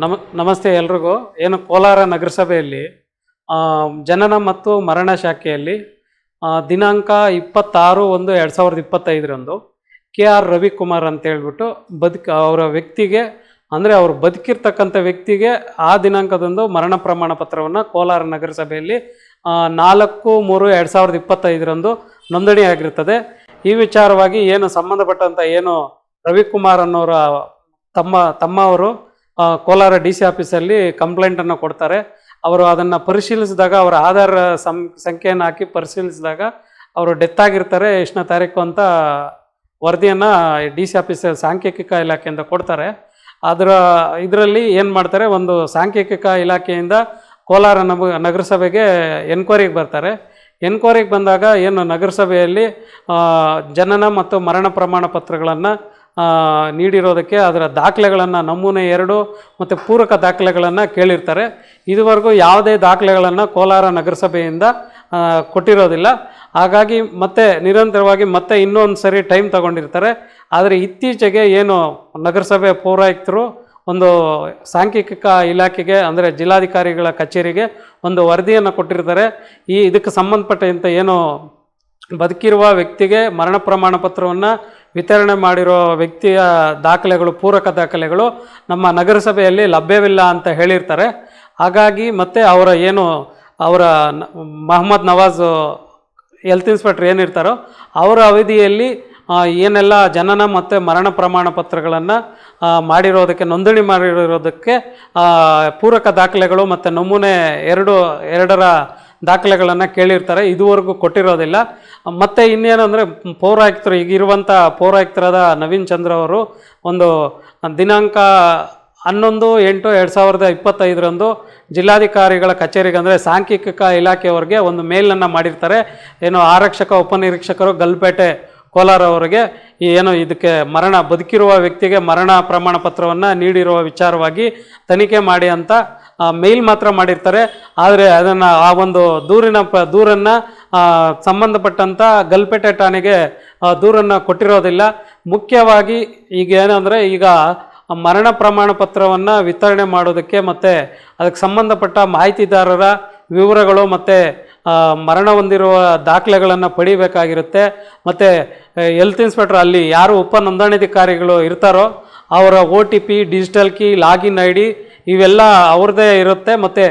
ನಮ ನಮಸ್ತೆ ಎಲ್ರಿಗೂ. ಏನು ಕೋಲಾರ ನಗರಸಭೆಯಲ್ಲಿ ಜನನ ಮತ್ತು ಮರಣ ಶಾಖೆಯಲ್ಲಿ ದಿನಾಂಕ ಇಪ್ಪತ್ತಾರು ಒಂದು ಎರಡು ಸಾವಿರದ ಇಪ್ಪತ್ತೈದರಂದು ಕೆ ಆರ್ ರವಿಕುಮಾರ್ ಅಂತ ಹೇಳ್ಬಿಟ್ಟು ಬದುಕ ಅವರ ವ್ಯಕ್ತಿಗೆ ಅಂದರೆ ಅವರು ಬದುಕಿರ್ತಕ್ಕಂಥ ವ್ಯಕ್ತಿಗೆ ಆ ದಿನಾಂಕದಂದು ಮರಣ ಪ್ರಮಾಣ ಪತ್ರವನ್ನು ಕೋಲಾರ ನಗರಸಭೆಯಲ್ಲಿ ನಾಲ್ಕು ಮೂರು ಎರಡು ಸಾವಿರದ ಇಪ್ಪತ್ತೈದರಂದು ನೋಂದಣಿಯಾಗಿರ್ತದೆ ಈ ವಿಚಾರವಾಗಿ ಏನು ಸಂಬಂಧಪಟ್ಟಂಥ ಏನು ರವಿಕುಮಾರ್ ಅನ್ನೋರ ತಮ್ಮ ತಮ್ಮ ಅವರು ಆ, ಕೋಲಾರ ಡಿ ಸಿ ಆಫೀಸಲ್ಲಿ ಕಂಪ್ಲೇಂಟನ್ನು ಕೊಡ್ತಾರೆ. ಅವರು ಅದನ್ನು ಪರಿಶೀಲಿಸಿದಾಗ ಅವರ ಆಧಾರ್ ಸಂ, ಸಂಖ್ಯೆಯನ್ನು ಹಾಕಿ ಪರಿಶೀಲಿಸಿದಾಗ ಅವರು ಡೆತ್ ಆಗಿರ್ತಾರೆ, ಎಷ್ಟನೇ ತಾರೀಕು ಅಂತ ವರದಿಯನ್ನು ಡಿ ಸಿ ಆಫೀಸ್ ಸಾಂಖ್ಯಿಕ ಇಲಾಖೆಯಿಂದ ಕೊಡ್ತಾರೆ. ಅದರ ಇದರಲ್ಲಿ ಏನು ಮಾಡ್ತಾರೆ, ಒಂದು ಸಾಂಖ್ಯಿಕ ಇಲಾಖೆಯಿಂದ ಕೋಲಾರ ನಮ ನಗರಸಭೆಗೆ ಎನ್ಕ್ವೈರಿಗೆ ಬರ್ತಾರೆ. ಎನ್ಕ್ವೈರಿಗೆ ಬಂದಾಗ ಏನು ನಗರಸಭೆಯಲ್ಲಿ ಜನನ ಮತ್ತು ಮರಣ ಪ್ರಮಾಣ ಪತ್ರಗಳನ್ನು ನೀಡಿರೋದಕ್ಕೆ ಅದರ ದಾಖಲೆಗಳನ್ನು ನಮೂನೆ ಎರಡು ಮತ್ತು ಪೂರಕ ದಾಖಲೆಗಳನ್ನು ಕೇಳಿರ್ತಾರೆ. ಇದುವರೆಗೂ ಯಾವುದೇ ದಾಖಲೆಗಳನ್ನು ಕೋಲಾರ ನಗರಸಭೆಯಿಂದ ಕೊಟ್ಟಿರೋದಿಲ್ಲ. ಹಾಗಾಗಿ ಮತ್ತೆ ನಿರಂತರವಾಗಿ ಮತ್ತೆ ಇನ್ನೊಂದು ಸರಿ ಟೈಮ್ ತಗೊಂಡಿರ್ತಾರೆ. ಆದರೆ ಇತ್ತೀಚೆಗೆ ಏನು ನಗರಸಭೆ ಪೌರಾಯುಕ್ತರು ಒಂದು ಸಾಂಖ್ಯಿಕ ಇಲಾಖೆಗೆ ಅಂದರೆ ಜಿಲ್ಲಾಧಿಕಾರಿಗಳ ಕಚೇರಿಗೆ ಒಂದು ವರದಿಯನ್ನು ಕೊಟ್ಟಿರ್ತಾರೆ. ಈ ಇದಕ್ಕೆ ಸಂಬಂಧಪಟ್ಟಂತೆ ಏನು ಬದುಕಿರುವ ವ್ಯಕ್ತಿಗೆ ಮರಣ ಪ್ರಮಾಣ ಪತ್ರವನ್ನು ವಿತರಣೆ ಮಾಡಿರೋ ವ್ಯಕ್ತಿಯ ದಾಖಲೆಗಳು, ಪೂರಕ ದಾಖಲೆಗಳು ನಮ್ಮ ನಗರಸಭೆಯಲ್ಲಿ ಲಭ್ಯವಿಲ್ಲ ಅಂತ ಹೇಳಿರ್ತಾರೆ. ಹಾಗಾಗಿ ಮತ್ತೆ ಅವರ ಏನು, ಅವರ ಮಹಮ್ಮದ್ ನವಾಜ್ ಹೆಲ್ತ್ ಇನ್ಸ್ಪೆಕ್ಟರ್ ಏನಿರ್ತಾರೋ, ಅವರ ಅವಧಿಯಲ್ಲಿ ಏನೆಲ್ಲ ಜನನ ಮತ್ತು ಮರಣ ಪ್ರಮಾಣ ಪತ್ರಗಳನ್ನು ಮಾಡಿರೋದಕ್ಕೆ, ನೋಂದಣಿ ಮಾಡಿರೋದಕ್ಕೆ ಪೂರಕ ದಾಖಲೆಗಳು ಮತ್ತು ನಮೂನೆ ಎರಡು, ಎರಡರ ದಾಖಲೆಗಳನ್ನು ಕೇಳಿರ್ತಾರೆ. ಇದುವರೆಗೂ ಕೊಟ್ಟಿರೋದಿಲ್ಲ. ಮತ್ತು ಇನ್ನೇನಂದರೆ, ಪೌರಾಯುಕ್ತರು ಈಗಿರುವಂಥ ಪೌರಾಯುಕ್ತರಾದ ನವೀನ್ ಚಂದ್ರ ಅವರು ಒಂದು ದಿನಾಂಕ ಹನ್ನೊಂದು, ಎಂಟು, ಎರಡು ಸಾವಿರದ ಇಪ್ಪತ್ತೈದರಂದು ಜಿಲ್ಲಾಧಿಕಾರಿಗಳ ಕಚೇರಿಗೆ, ಅಂದರೆ ಸಾಂಖ್ಯಿಕ ಇಲಾಖೆಯವರಿಗೆ ಒಂದು ಮೇಲನ್ನು ಮಾಡಿರ್ತಾರೆ. ಏನು ಆರಕ್ಷಕ, ಉಪನಿರೀಕ್ಷಕರು ಗಲ್ಪೇಟೆ, ಕೋಲಾರ ಅವರಿಗೆ ಏನು ಇದಕ್ಕೆ ಮರಣ, ಬದುಕಿರುವ ವ್ಯಕ್ತಿಗೆ ಮರಣ ಪ್ರಮಾಣ ಪತ್ರವನ್ನು ನೀಡಿರುವ ವಿಚಾರವಾಗಿ ತನಿಖೆ ಮಾಡಿ ಅಂತ ಮೇಲ್ ಮಾತ್ರ ಮಾಡಿರ್ತಾರೆ. ಆದರೆ ಅದನ್ನು ಆ ಒಂದು ದೂರಿನ ಪ, ದೂರನ್ನು ಸಂಬಂಧಪಟ್ಟಂಥ ಗಲ್ಪೇಟೆ ಠಾಣೆಗೆ ದೂರನ್ನು ಕೊಟ್ಟಿರೋದಿಲ್ಲ. ಮುಖ್ಯವಾಗಿ ಈಗ ಏನಂದರೆ ಈಗ ಮರಣ ಪ್ರಮಾಣ ಪತ್ರವನ್ನು ವಿತರಣೆ ಮಾಡೋದಕ್ಕೆ ಮತ್ತು ಅದಕ್ಕೆ ಸಂಬಂಧಪಟ್ಟ ಮಾಹಿತಿದಾರರ ವಿವರಗಳು ಮತ್ತು ಮರಣ ಹೊಂದಿರುವ ದಾಖಲೆಗಳನ್ನು ಪಡಿಬೇಕಾಗಿರುತ್ತೆ. ಮತ್ತು ಹೆಲ್ತ್ ಇನ್ಸ್ಪೆಕ್ಟರ್ ಅಲ್ಲಿ ಯಾರು ಉಪ ನೋಂದಣಾಧಿಕಾರಿಗಳು ಇರ್ತಾರೋ ಅವರ O T P digital key login I D ಇವೆಲ್ಲ ಅವ್ರದ್ದೇ ಇರುತ್ತೆ ಮತ್ತು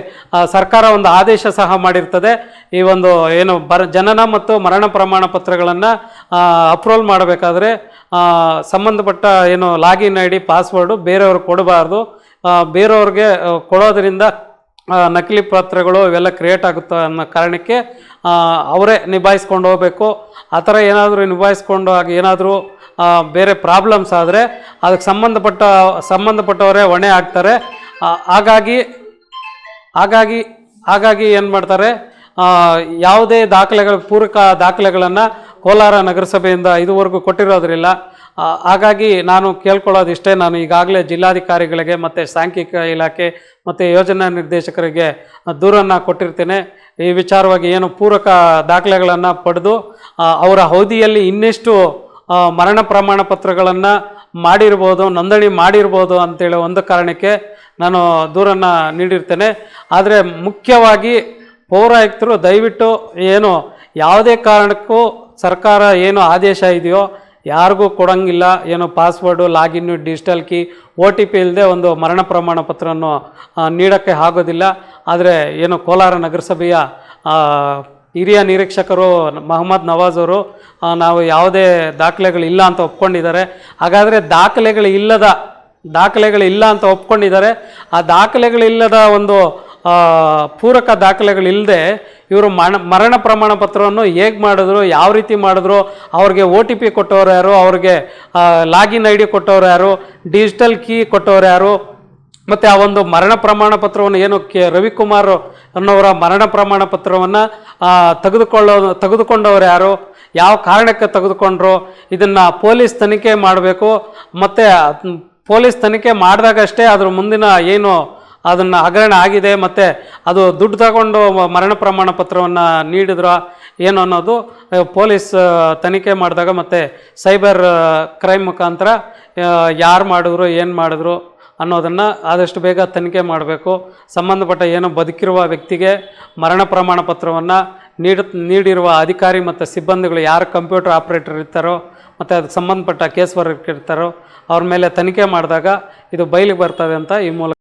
ಸರ್ಕಾರ ಒಂದು ಆದೇಶ ಸಹ ಮಾಡಿರ್ತದೆ. ಈ ಒಂದು ಏನು ಬರ, ಜನನ ಮತ್ತು ಮರಣ ಪ್ರಮಾಣ ಪತ್ರಗಳನ್ನು ಅಪ್ರೂವಲ್ ಮಾಡಬೇಕಾದ್ರೆ ಸಂಬಂಧಪಟ್ಟ ಏನು ಲಾಗಿನ್ ಐ ಡಿ ಪಾಸ್ವರ್ಡು ಬೇರೆಯವ್ರಿಗೆ ಕೊಡಬಾರ್ದು. ಬೇರೆಯವ್ರಿಗೆ ಕೊಡೋದ್ರಿಂದ ನಕಲಿ ಪತ್ರಗಳು ಇವೆಲ್ಲ ಕ್ರಿಯೇಟ್ ಆಗುತ್ತೆ ಅನ್ನೋ ಕಾರಣಕ್ಕೆ ಅವರೇ ನಿಭಾಯಿಸ್ಕೊಂಡು ಹೋಗಬೇಕು. ಆ ಥರ ಏನಾದರೂ ನಿಭಾಯಿಸ್ಕೊಂಡು ಆಗ ಏನಾದರೂ ಬೇರೆ ಪ್ರಾಬ್ಲಮ್ಸ್ ಆದರೆ, ಅದಕ್ಕೆ ಸಂಬಂಧಪಟ್ಟ, ಸಂಬಂಧಪಟ್ಟವರೇ ಹೊಣೆ ಆಗ್ತಾರೆ. ಹಾಗಾಗಿ ಹಾಗಾಗಿ ಹಾಗಾಗಿ ಏನು ಮಾಡ್ತಾರೆ? ಯಾವುದೇ ದಾಖಲೆಗಳ, ಪೂರಕ ದಾಖಲೆಗಳನ್ನು ಕೋಲಾರ ನಗರಸಭೆಯಿಂದ ಇದುವರೆಗೂ ಕೊಟ್ಟಿರೋದ್ರಿಲ್ಲ. ಹಾಗಾಗಿ ನಾನು ಕೇಳ್ಕೊಳ್ಳೋದಿಷ್ಟೇ, ನಾನು ಈಗಾಗಲೇ ಜಿಲ್ಲಾಧಿಕಾರಿಗಳಿಗೆ ಮತ್ತು ಸಾಂಖ್ಯಿಕ ಇಲಾಖೆ ಮತ್ತು ಯೋಜನಾ ನಿರ್ದೇಶಕರಿಗೆ ದೂರನ್ನು ಕೊಟ್ಟಿರ್ತೇನೆ. ಈ ವಿಚಾರವಾಗಿ ಏನು ಪೂರಕ ದಾಖಲೆಗಳನ್ನು ಪಡೆದು ಅವರ ಅವಧಿಯಲ್ಲಿ ಇನ್ನೆಷ್ಟು ಮರಣ ಪ್ರಮಾಣ ಪತ್ರಗಳನ್ನು ಮಾಡಿರ್ಬೋದು, ನೋಂದಣಿ ಮಾಡಿರ್ಬೋದು ಅಂತೇಳಿ ಒಂದು ಕಾರಣಕ್ಕೆ ನಾನು ದೂರನ್ನು ನೀಡಿರ್ತೇನೆ. ಆದರೆ ಮುಖ್ಯವಾಗಿ ಪೌರಾಯುಕ್ತರು ದಯವಿಟ್ಟು ಏನು ಯಾವುದೇ ಕಾರಣಕ್ಕೂ ಸರ್ಕಾರ ಏನು ಆದೇಶ ಇದೆಯೋ ಯಾರಿಗೂ ಕೊಡೋಂಗಿಲ್ಲ. ಏನು password login digital key, O T P ಇಲ್ಲದೆ ಒಂದು ಮರಣ ಪ್ರಮಾಣ ಪತ್ರವನ್ನು ನೀಡೋಕ್ಕೆ ಆಗೋದಿಲ್ಲ. ಆದರೆ ಏನು ಕೋಲಾರ ನಗರಸಭೆಯ ಹಿರಿಯ ನಿರೀಕ್ಷಕರು ಮಹಮ್ಮದ್ ನವಾಜ್ ಅವರು ನಾವು ಯಾವುದೇ ದಾಖಲೆಗಳಿಲ್ಲ ಅಂತ ಒಪ್ಕೊಂಡಿದ್ದಾರೆ. ಹಾಗಾದರೆ ದಾಖಲೆಗಳಿಲ್ಲದ ದಾಖಲೆಗಳಿಲ್ಲ ಅಂತ ಒಪ್ಕೊಂಡಿದ್ದಾರೆ. ಆ ದಾಖಲೆಗಳಿಲ್ಲದ ಒಂದು ಪೂರಕ ದಾಖಲೆಗಳಿಲ್ಲದೆ ಇವರು ಮರಣ ಮರಣ ಪ್ರಮಾಣ ಪತ್ರವನ್ನು ಹೇಗೆ ಮಾಡಿದ್ರು, ಯಾವ ರೀತಿ ಮಾಡಿದ್ರು, ಅವ್ರಿಗೆ ಒ ಟಿ ಪಿ ಕೊಟ್ಟವ್ರು ಯಾರು, ಅವ್ರಿಗೆ ಲಾಗಿನ್ ಐ ಡಿ ಕೊಟ್ಟವ್ರು ಯಾರು, ಡಿಜಿಟಲ್ ಕೀ ಕೊಟ್ಟವ್ರು ಯಾರು, ಮತ್ತು ಆ ಒಂದು ಮರಣ ಪ್ರಮಾಣ ಪತ್ರವನ್ನು ಏನು ಕೆ, ರವಿಕುಮಾರ್ ಅನ್ನೋರ ಮರಣ ಪ್ರಮಾಣ ಪತ್ರವನ್ನು ತೆಗೆದುಕೊಳ್ಳೋ, ತೆಗೆದುಕೊಂಡವ್ರು ಯಾರು, ಯಾವ ಕಾರಣಕ್ಕೆ ತೆಗೆದುಕೊಂಡ್ರು, ಇದನ್ನು ಪೊಲೀಸ್ ತನಿಖೆ ಮಾಡಬೇಕು, ಮತ್ತು ಪೊಲೀಸ್ ತನಿಖೆ ಮಾಡಿದಾಗಷ್ಟೇ ಅದ್ರ ಮುಂದಿನ ಏನು ಅದನ್ನು ಹಗರಣ ಆಗಿದೆ ಮತ್ತು ಅದು ದುಡ್ಡು ತಗೊಂಡು ಮರಣ ಪ್ರಮಾಣ ಪತ್ರವನ್ನು ನೀಡಿದ್ರ ಏನು ಅನ್ನೋದು ಪೊಲೀಸ್ ತನಿಖೆ ಮಾಡಿದಾಗ ಮತ್ತು ಸೈಬರ್ ಕ್ರೈಮ್ ಮುಖಾಂತರ ಯಾರು ಮಾಡಿದ್ರು, ಏನು ಮಾಡಿದ್ರು ಅನ್ನೋದನ್ನು ಆದಷ್ಟು ಬೇಗ ತನಿಖೆ ಮಾಡಬೇಕು. ಸಂಬಂಧಪಟ್ಟ ಏನು ಬದುಕಿರುವ ವ್ಯಕ್ತಿಗೆ ಮರಣ ಪ್ರಮಾಣ ಪತ್ರವನ್ನು ನೀಡ, ನೀಡಿರುವ ಅಧಿಕಾರಿ ಮತ್ತು ಸಿಬ್ಬಂದಿಗಳು ಯಾರು ಕಂಪ್ಯೂಟರ್ ಆಪ್ರೇಟರ್ ಇರ್ತಾರೋ ಮತ್ತು ಅದಕ್ಕೆ ಸಂಬಂಧಪಟ್ಟ ಕೇಸ್ ವರ್ಕ್ ಇರ್ತಾರೋ ಅವ್ರ ಮೇಲೆ ತನಿಖೆ ಮಾಡಿದಾಗ ಇದು ಬಯಲಿಗೆ ಬರ್ತದೆ ಅಂತ ಈ ಮೂಲಕ